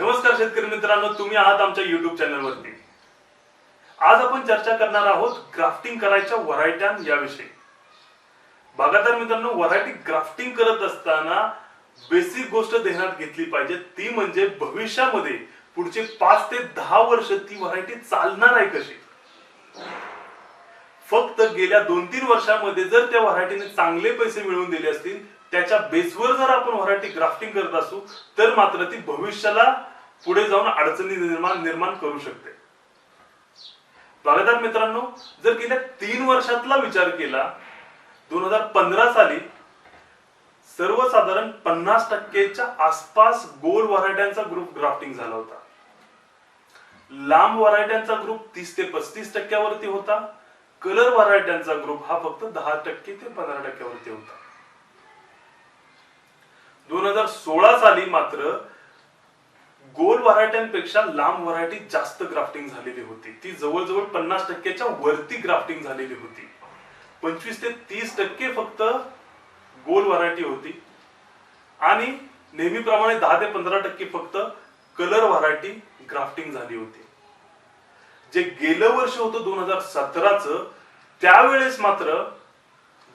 नमस्कार शेतकरी मित्रांनो तुम्ही आहात आमच्या युट्यूब चॅनलवरती आज आपण चर्चा करणार आहोत ग्राफ्टिंग करायच्या व्हरायट्या याविषयी. बागायतदार मित्रांनो व्हरायटी ग्राफ्टिंग करत असताना बेसिक गोष्ट ध्यानात घेतली पाहिजे. ती म्हणजे भविष्यामध्ये पुढचे पाच ते दहा वर्ष ती व्हरायटी चालणार आहे कशी? फक्त गेल्या दोन तीन वर्षामध्ये जर त्या व्हरायटीने चांगले पैसे मिळवून दिले असतील त्याच्या बेसवर जर आपण व्हरायटी ग्राफ्टिंग करत असू तर मात्र ती भविष्याला पुढे जाऊन अडचणी निर्माण निर्माण करू शकते. बागायतदार मित्रांनो जर गेल्या तीन वर्षातला विचार केला दोन हजार पंधरा साली सर्वसाधारण पन्नास टक्केच्या आसपास गोल व्हरायट्यांचा ग्रुप ग्राफ्टिंग झाला होता. लांब व्हरायट्यांचा ग्रुप तीस ते पस्तीस टक्क्यावरती होता. कलर व्हरायट्यांचा ग्रुप हा फक्त दहा टक्के ते पंधरा टक्क्यावरती होता. दोन हजार सोळा साली मात्र गोल व्हरायट्यांपेक्षा लांब व्हरायटी जास्त ग्राफ्टिंग झालेली होती. ती जवळजवळ पन्नास टक्क्याच्या वरती ग्राफ्टिंग झालेली होती. पंचवीस ते तीस टक्के फक्त गोल व्हरायटी होती. आणि नेहमीप्रमाणे दहा ते पंधरा टक्के फक्त कलर व्हरायटी ग्राफ्टिंग झाली होती. जे गेलं वर्ष होतं दोन हजार सतराचं त्यावेळेस मात्र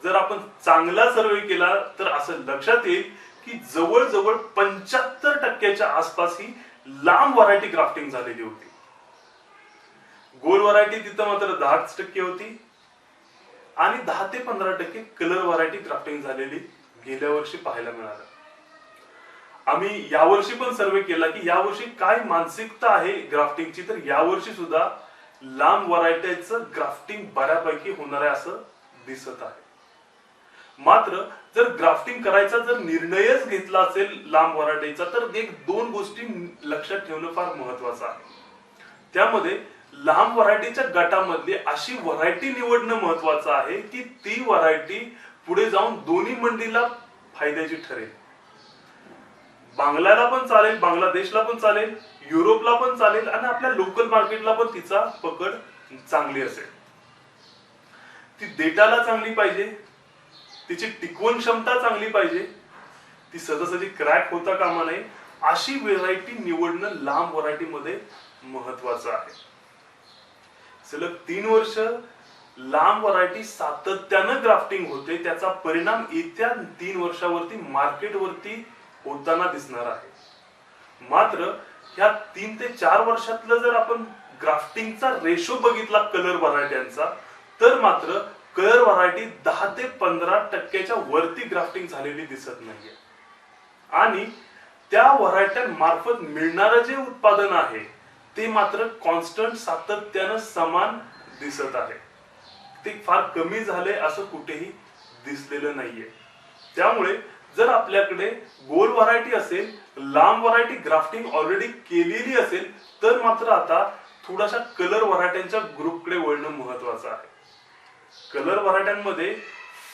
जर आपण चांगला सर्वे केला तर असं लक्षात येईल की जवळजवळ पंच्याहत्तर टक्क्याच्या आसपास ही लांब व्हरायटी ग्राफ्टिंग झालेली होती. गोल व्हरायटी तिथं मात्र दहाच टक्के होती. आणि दहा ते पंधरा टक्के कलर व्हरायटी ग्राफ्टिंग झालेली गेल्या वर्षी पाहायला मिळालं. आम्ही यावर्षी पण सर्वे केला की यावर्षी काय मानसिकता आहे ग्राफ्टिंगची तर यावर्षी सुद्धा लांब व्हरायटीचं ग्राफ्टिंग बऱ्यापैकी होणार आहे असं दिसत आहे. मात्र जर ग्राफ्टिंग करायचा जर निर्णयच घेतला असेल लांब व्हरायटीचा तर एक दोन गोष्टी लक्षात ठेवणं फार महत्वाचं आहे. त्यामध्ये लांब व्हरायटीच्या गटामध्ये अशी व्हरायटी निवडणं महत्वाचं आहे की ती व्हरायटी पुढे जाऊन दोन्ही मंडीला फायद्याची ठरेल. बांगलाला पण चालेल बांगलादेशला पण चालेल युरोपला पण चालेल आणि आपल्या लोकल मार्केटला पण तिचा पकड चांगली असेल. ती डेटाला चांगली पाहिजे. तिची टिकवण क्षमता चांगली पाहिजे. ती सहजासहजी क्रॅक होता कामा नये अशी व्हेरायटी निवडणं लांब व्हरायटी मध्ये महत्वाचं आहे. सलग तीन वर्ष लांब व्हरायटी सातत्यानं ग्राफ्टिंग होते त्याचा परिणाम येत्या तीन वर्षावरती मार्केटवरती होताना दिसणार आहे. मात्र ह्या तीन ते चार वर्षातलं जर आपण ग्राफ्टिंगचा रेशो बघितला कलर व्हरायट्यांचा तर मात्र कलर व्हरायटी दहा ते पंधरा टक्क्याच्या वरती ग्राफ्टिंग झालेली दिसत नाहीये. आणि त्या व्हरायट्यांमार्फत मिळणारं जे उत्पादन आहे ते मात्र कॉन्स्टंट सातत्यानं समान दिसत आहे. ते फार कमी झाले असं कुठेही दिसलेलं नाहीये. त्यामुळे जर आपल्याकडे गोल व्हरायटी असेल लांब व्हरायटी ग्राफ्टिंग ऑलरेडी केलेली असेल तर मात्र आता थोडाशा कलर व्हरायट्यांच्या ग्रुपकडे वळणं महत्वाचं आहे. कलर व्हरायट्यांमध्ये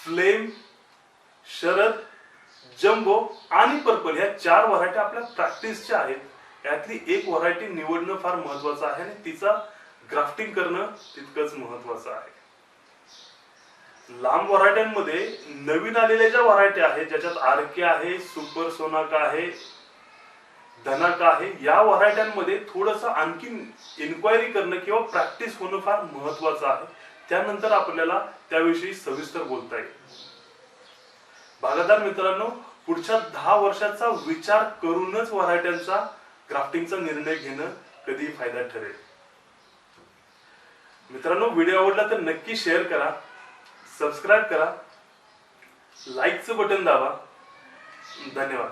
फ्लेम शरद जम्बो आणि पर्पल ह्या चार व्हरायट्या आपल्या प्रॅक्टिसच्या आहेत. यातली एक व्हरायटी निवडणं फार महत्वाचं आहे आणि तिचा ग्राफ्टिंग करणं तितकंच महत्वाचं आहे. लांब व्हरायट्यांमध्ये नवीन आलेल्या ज्या व्हरायटी आहेत ज्याच्यात आरके आहे सुपर सोनाका आहे धनाका आहे या व्हरायट्यांमध्ये थोडस आणखी इन्क्वायरी करणं किंवा प्रॅक्टिस होणं फार महत्वाचं आहे. त्यानंतर आपल्याला त्याविषयी सविस्तर बोलता येईल. बागायतदार मित्रांनो पुढच्या दहा वर्षाचा विचार करूनच व्हरायट्यांचा ग्राफ्टिंगचा निर्णय घेणं कधी फायदा ठरेल. मित्रांनो व्हिडिओ आवडला तर नक्की शेअर करा सबस्क्राईब करा लाईकचं बटन दाबा. धन्यवाद.